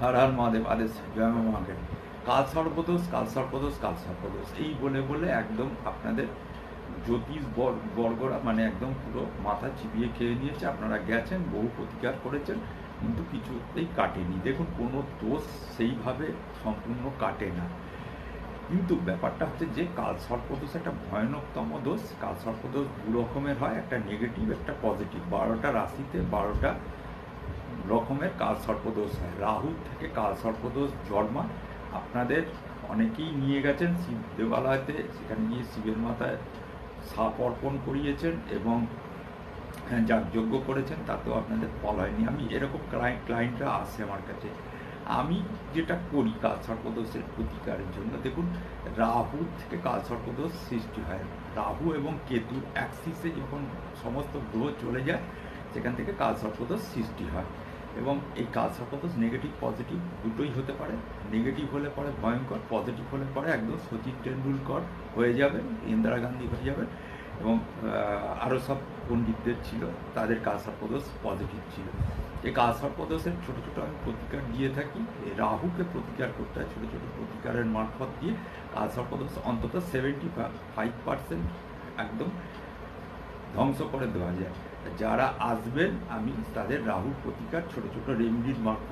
হর হর মহাদেব আদেশ, জয় মহাদেব। কাল সর্বদোষ কাল সর্বদোষ কাল সর্বদোষ। এই বলে বলে একদম আপনাদের জ্যোতিষ বর- বর্গরা মানে একদম পুরো মাথা চিবিয়ে খেয়ে নিয়েছে। আপনারা গেছেন, বহু প্রতিকার করেছেন, কিন্তু কিছুতেই কাটেনি। দেখুন, কোনো দোষ সেইভাবে সম্পূর্ণ কাটে না। কিন্তু ব্যাপারটা হচ্ছে যে, কাল সর্পদোষ একটা ভয়ানকতম দোষ। কাল সর্পদোষ দু রকমের হয়, একটা নেগেটিভ একটা পজিটিভ বারোটা রাশিতে বারোটা রকমের কাল সর্পদোষ হয়। রাহু থেকে কাল সর্পদোষ জন্মা আপনাদের অনেকেই নিয়ে গেছেন শিব দেবালয়তে সেখানে গিয়ে শিবের মাথায় সাপ অর্পণ করিয়েছেন এবং হ্যাঁ, যাগযজ্ঞ করেছেন তাতেও আপনাদের ফল হয়নি। আমি এরকম ক্লায়েন্ট ক্লায়েন্টরা আসে আমার কাছে। আমি যেটা করি কাল সর্পদোষের প্রতিকারের জন্য দেখুন রাহু থেকে কাল সর্পদোষ সৃষ্টি হয়। রাহু এবং কেতুর অ্যাক্সিসে যখন সমস্ত গ্রহ চলে যায় সেখান থেকে কাল সর্পদোষ সৃষ্টি হয়। এবং এই কাল সর্পদোষ নেগেটিভ পজিটিভ দুটোই হতে পারে। নেগেটিভ হলে পরে ভয়ঙ্কর পজিটিভ হলে পরে একদম সচিন টেন্ডুলকর হয়ে যাবেন ইন্দিরা গান্ধী হয়ে যাবেন এবং আরও সব পণ্ডিতদের ছিল, তাদের কাল সর্পদোষ পজিটিভ ছিল। এই কাল সর্পদোষের ছোটো ছোটো আমি প্রতিকার দিয়ে থাকি রাহুকে প্রতিকার করতে হয়, ছোটো ছোটো প্রতিকারের মারফত দিয়ে কাল সর্পদোষ অন্তত সেভেন্টি ফাইভ পার্সেন্ট একদম ধ্বংস করে দেওয়া যায়। যারা আসবেন আমি তাদের রাহুর প্রতিকার ছোট ছোট রেমডির মারফত